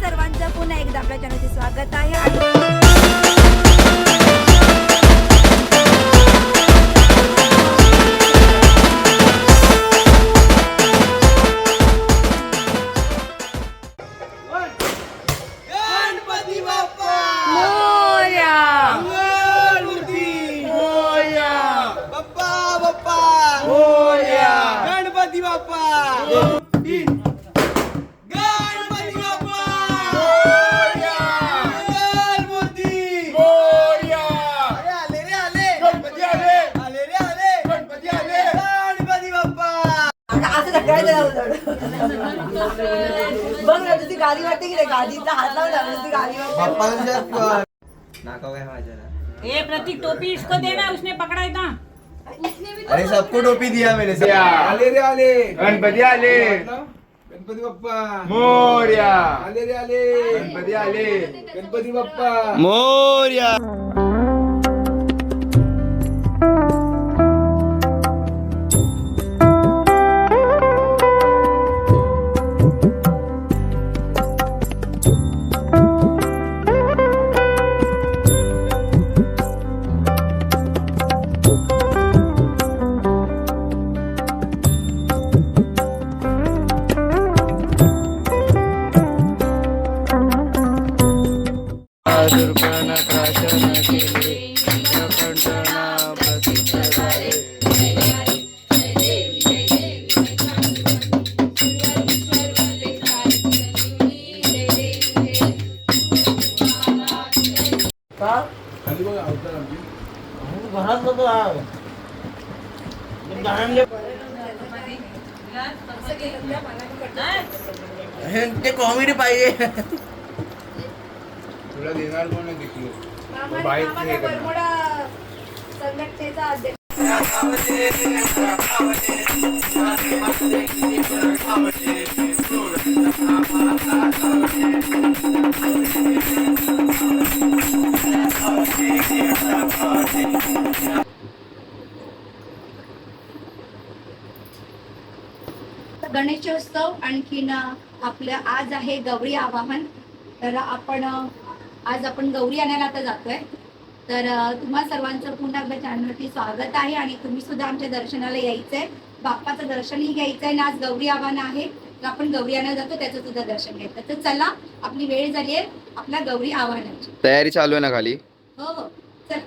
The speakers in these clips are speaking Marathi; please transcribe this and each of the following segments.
सर्वांचं पुन्हा एकदा आपल्या चॅनलचे स्वागत आहे. हात लावला तुझी गाडी वाटते बाप्पांच्या नाका काय माझ्या ना ए प्रतीक टोपी इसको देना उसने पकड़ा था अरे सबको टोपी दिया मैंने सब आले रे आले. गणपती आले. गणपती बाप्पा. मोर्या. आले रे आले. गणपती आले. गणपती बाप्पा. मोर्या. कॉमेडी पाहिजे. तुला देणार कोण बाईक. संघटनेचा गणेशोत्सव आणखीन आपलं आज आहे गौरी आवाहन. तर आपण आज आपण गौरी आणायला आता जातोय. तर तुम्हा सर्वांचं पुन्हा एकदा चॅनलवरती स्वागत आहे आणि तुम्ही सुद्धा आमच्या दर्शनाला यायचंय. बाप्पाचं दर्शनही घ्यायचं आहे आणि आज गौरी आव्हान आहे. तर आपण गौरी आणायला जातो त्याचं सुद्धा दर्शन घ्यायचं. तर चला आपली वेळ झाली आहे आपल्या गौरी आव्हानाची. तयारी चालू आहे ना खाली? हो हो. चल.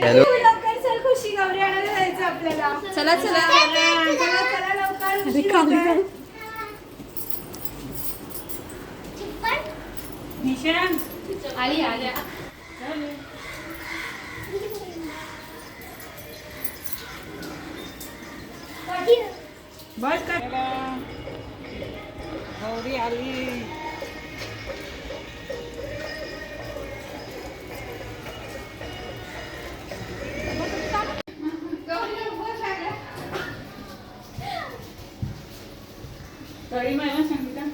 हॅलो लवकर चल खुशी गौरी आणायला जायचं आपल्याला. चला चला. चला चला लवकर आली आली. बस कर. गौरी आली. सांगितलं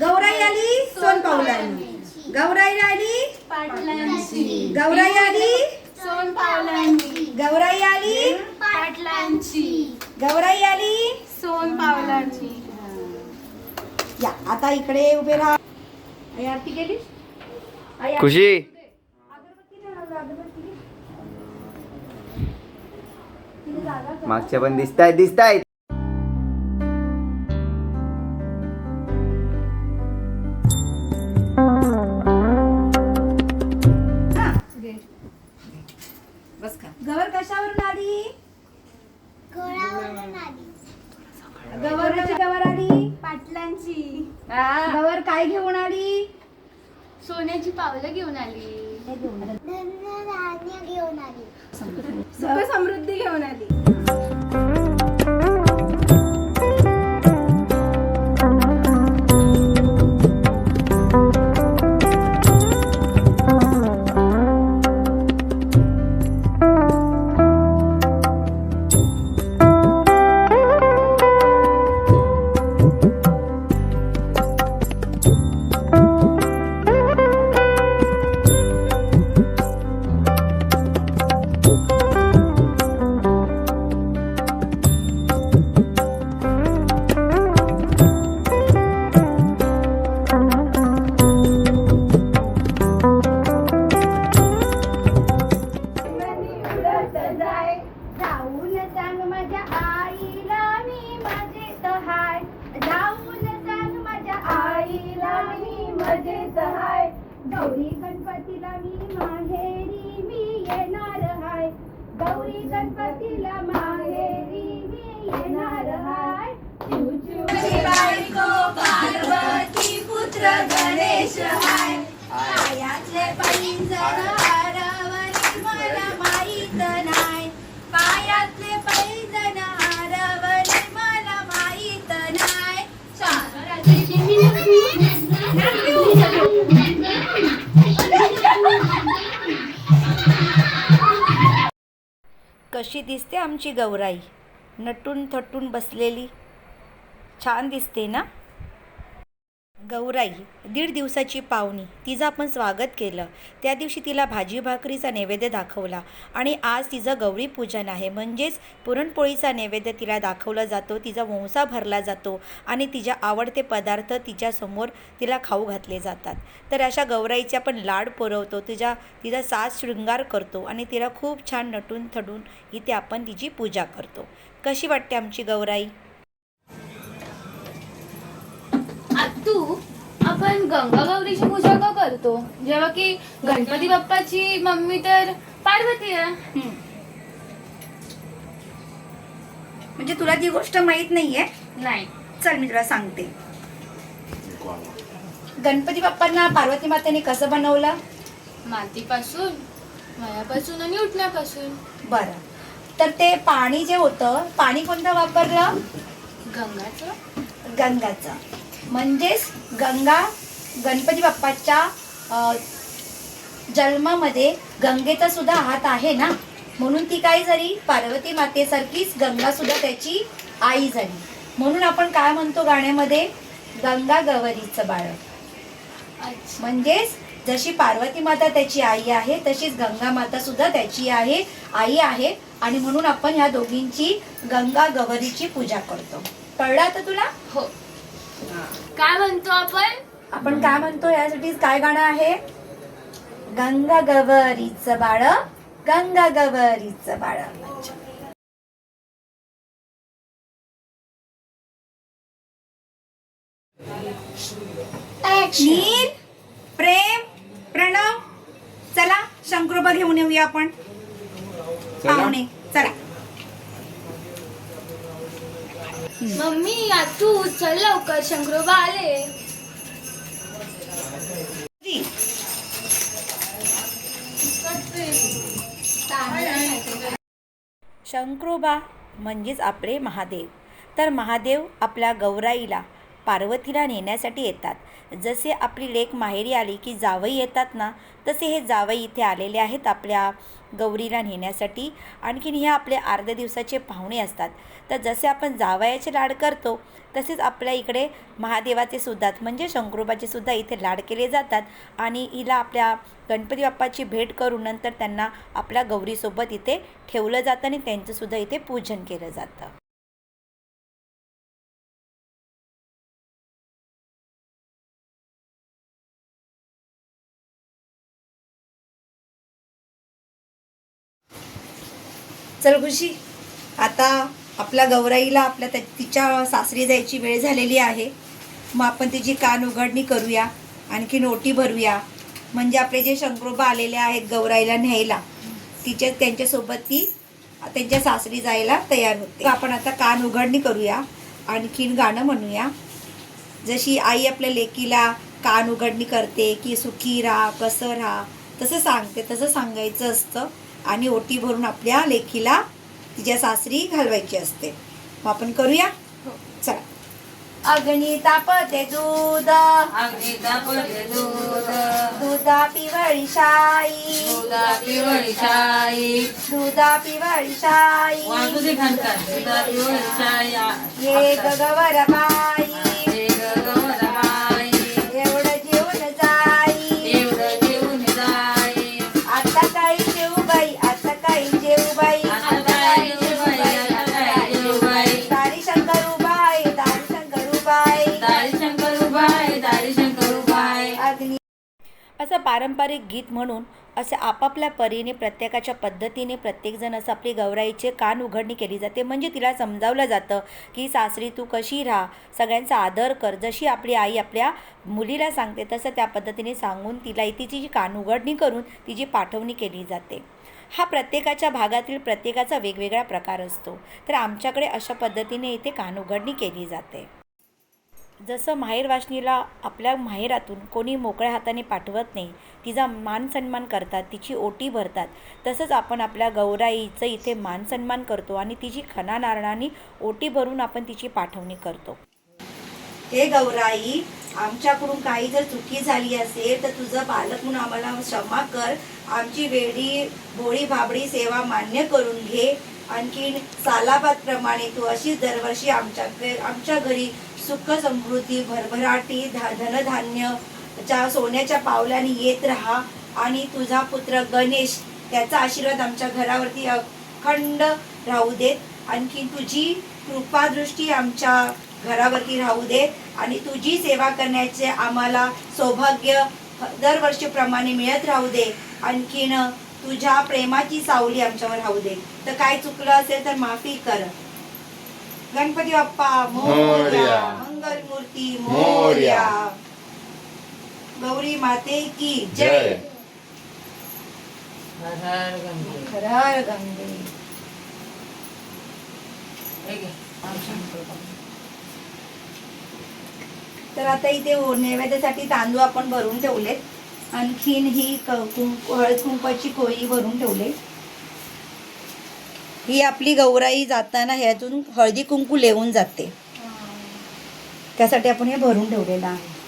गौराई आली सोन पावलांनी. गौराई आली पाटलांची. गौराई आली सोन पावलांची. गौराई आली पाटलांची. गौराई आली सोन पावलांची. या आता इकडे उभे राहा. आई आरती आरती- खुशी. मागच्या पण दिसतायत दिसतायत. गणपतीला मी माहेरी मी येणार हाय. गौरी गणपतीला माहेरी मी येणार हाय. बायको पार्वती पुत्र गणेश हाय. पायातले पैंजण कशी दिसते आमची गौराई? नटून थटून बसलेली. छान दिसते ना? गौराई दीड दिवसाची पाहुणी तिचं आपण स्वागत केलं. त्या दिवशी तिला भाजी भाकरीचा नैवेद्य दाखवला आणि आज तिचं गौरी पूजन आहे. म्हणजेच पुरणपोळीचा नैवेद्य तिला दाखवला जातो तिचा वंसा भरला जातो आणि तिच्या आवडते पदार्थ तिच्यासमोर तिला खाऊ घातले जातात. तर अशा गौराईचे आपण लाड पुरवतो तिच्या तिचा साज शृंगार करतो आणि तिला खूप छान नटून थडून इथे आपण तिची पूजा करतो. कशी वाटते आमची गौराई? तू आपण गंगा गौरीची पूजा का करतो? जेव्हा की गणपती बाप्पाची मम्मी तर पार्वती आहे. म्हणजे तुला ती गोष्ट माहीत नाही आहे नाही. चल मी तुला सांगते. गणपती बाप्पांना पार्वती मातेने कसं बनवलं? मातीपासून मायापासून आणि उठण्यापासून बरं. तर ते पाणी जे होतं पाणी कोणतं वापरलं? गंगाचं. गंगाचं. म्हणजेच गंगा गणपती बाप्पाच्या जन्मामध्ये गंगेचा सुद्धा हात आहे ना? म्हणून ती काय झाली? पार्वती मातेसारखीच गंगा सुद्धा त्याची आई झाली. म्हणून आपण काय म्हणतो गाण्यामध्ये? गंगा गवरीचं बाळ. म्हणजेच जशी पार्वती माता त्याची आई आहे तशीच गंगा माता सुद्धा त्याची आहे आई आहे. आणि म्हणून आपण ह्या दोघींची गंगा गवरीची पूजा करतो. कळलं आता तुला? हो. काय म्हणतो आपण? आपण काय म्हणतो यासाठी काय गाणं आहे? गंगा गवरीचं बाळ गंगा गवरीचं बाळ. नील प्रेम प्रणव चला शंकरोबा घेऊन येऊया आपण. पाहुणे चला. मम्मी या तू चल लवकर शंकरोबा आले. शंकरोबा म्हणजेच आपले महादेव तर महादेव आपल्या गौराईला पार्वतीला नेण्यासाठी येतात. जसे आपली लेख माहेरी आली की जावई येतात ना तसे हे जावई इथे आलेले आहेत आपल्या गौरीला नेण्यासाठी. आणखीन हे आपले अर्ध्या दिवसाचे पाहुणे असतात. तर जसे आपण जावयाचे लाड करतो तसेच आपल्या इकडे महादेवाचे सुद्धा म्हणजे शंकरोबाचे सुद्धा इथे लाड केले जातात. आणि हिला आपल्या गणपती बाप्पाची भेट करून नंतर त्यांना आपल्या गौरीसोबत इथे ठेवलं जातं आणि त्यांचंसुद्धा इथे पूजन केलं जातं. चल खुशी. आता आपल्या गौराईला आपल्या त्या तिच्या सासरी जायची वेळ झालेली आहे. मग आपण तिची कान उघडणी करूया आणखी ओटी भरूया. म्हणजे आपले जे शंकरोबा आलेले आहेत गौराईला न्यायला तिच्या त्यांच्यासोबत ती त्यांच्या सासरी जायला तयार होते. आपण आता कान उघडणी करूया आणखीन गाणं म्हणूया. जशी आई आपल्या लेकीला कान उघडणी करते की सुखी राहा कसं राहा तसं सांगते तसं सांगायचं असतं. आणि ओटी भरून आपल्या लेकीला तिच्या सासरी घालवायची असते. मग आपण करूया? चला. अग्नी तापते दूध. दुधा. पिवळी शाई. दुधा पिवळी शाई. ये गगवर बाई पारंपरिक गीत म्हणून असे आपापल्या परीने प्रत्येकाच्या पद्धतीने प्रत्येकजण असं आपली गौराईचे कान उघडणी केली जाते. म्हणजे तिला समजावलं जातं की सासरी तू कशी राहा? सगळ्यांचा आदर कर. जशी आपली आई आपल्या मुलीला सांगते तसं त्या पद्धतीने सांगून तिला तिची जी कान उघडणी करून तिची पाठवणी केली जाते. हा प्रत्येकाच्या भागातील प्रत्येकाचा वेगवेगळा प्रकार असतो. तर आमच्याकडे अशा पद्धतीने इथे कान उघडणी केली जाते. जसं माहेरवाचनीला आपल्या माहेरातून कोणी मोकळ्या हाताने पाठवत नाही तिचा मान सन्मान करतात तिची ओटी भरतात तसंच आपण आपल्या गौराईचं इथे मान सन्मान करतो आणि तिची खना नारळाने ओटी भरून आपण तिची पाठवणी करतो. हे गौराई आमच्याकडून काही जर चुकी झाली असेल तर तुझं पालक म्हणून आम्हाला क्षमा कर. आमची वेडी भोळी भाबडी सेवा मान्य करून घे. आणखीन सालाबादप्रमाणे तू अशीच दरवर्षी आमच्या आमच्या घरी सुख समृद्धी भरभराटी धा धनधान्यच्या सोन्याच्या पावलाने येत राहा. आणि तुझा पुत्र गणेश त्याचा आशीर्वाद आमच्या घरावरती अखंड राहू देत. आणखी तुझी कृपादृष्टी आमच्या घरावरती राहू दे. आणि तुझी सेवा करण्याचे आम्हाला सौभाग्य दरवर्षीप्रमाणे मिळत राहू दे. आणखीन तुझ्या प्रेमाची सावली आमच्यावर राहू दे. तर काय चुकलं असेल तर माफी कर. गणपती बाप्पा मोरया. मंगल मूर्ती मोरया. गौरी माते की जय. जय. हर हर गंगे तर आता इथे ओ- नैवेद्यासाठी तांदूळ आपण भरून ठेवलेत. आणखीन ही क- कुंकू हळद कुंकवाची कोळी भरून ठेवले. ही आपली गौराई जाताना ह्यातून हळदी कुंकू लेवून जाते. त्यासाठी आपण हे भरून ठेवलेलं आहे.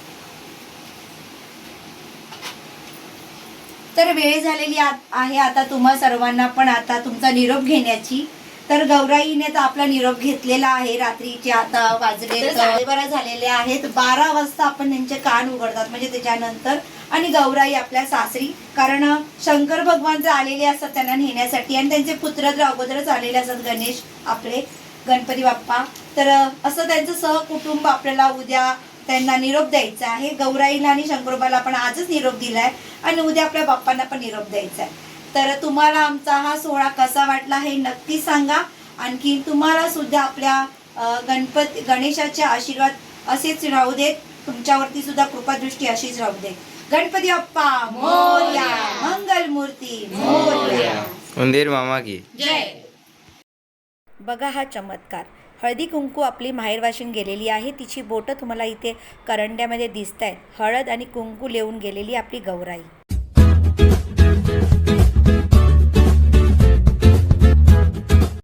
तर वेळ झालेली आहे आता तुम्हा सर्वांना पण आता तुमचा निरोप घेण्याची. तर गौराईने तर आपला निरोप घेतलेला आहे रात्रीचे आता वाजले साडेबारा झालेले आहेत. बारा वाजता आपण त्यांचे कान उघडतात म्हणजे त्याच्यानंतर. आणि गौराई आपल्या सासरी कारण शंकर भगवान जर आलेले असतात त्यांना नेण्यासाठी आणि त्यांचे पुत्र जर अगोदरच आलेले असतात गणेश आपले गणपती बाप्पा तर असं त्यांचं सहकुटुंब आपल्याला उद्या त्यांना निरोप द्यायचा आहे. गौराईला आणि शंकरोबाला आपण आजच निरोप दिलाय आणि उद्या आपल्या बाप्पांना पण निरोप द्यायचा आहे. तर तुम्हाला आमचा हा सोहळा कसा वाटला हे नक्की सांगा. आणखी तुम्हाला सुद्धा आपल्या अ, गणपती गणेशाचे आशीर्वाद असेच राहू देत. तुमच्यावरती सुद्धा कृपादृष्टी अशीच राहू दे गणपती बाप्पा मोरया. मंगल मूर्ती मोरया. उंदीर मामा की. बघा हा चमत्कार. हळदी कुंकू आपली माहेरवाशीन गेलेली आहे. तिची बोटं तुम्हाला इथे करंड्यामध्ये दिसत आहेत हळद आणि कुंकू लेवून गेलेली आपली गौराई.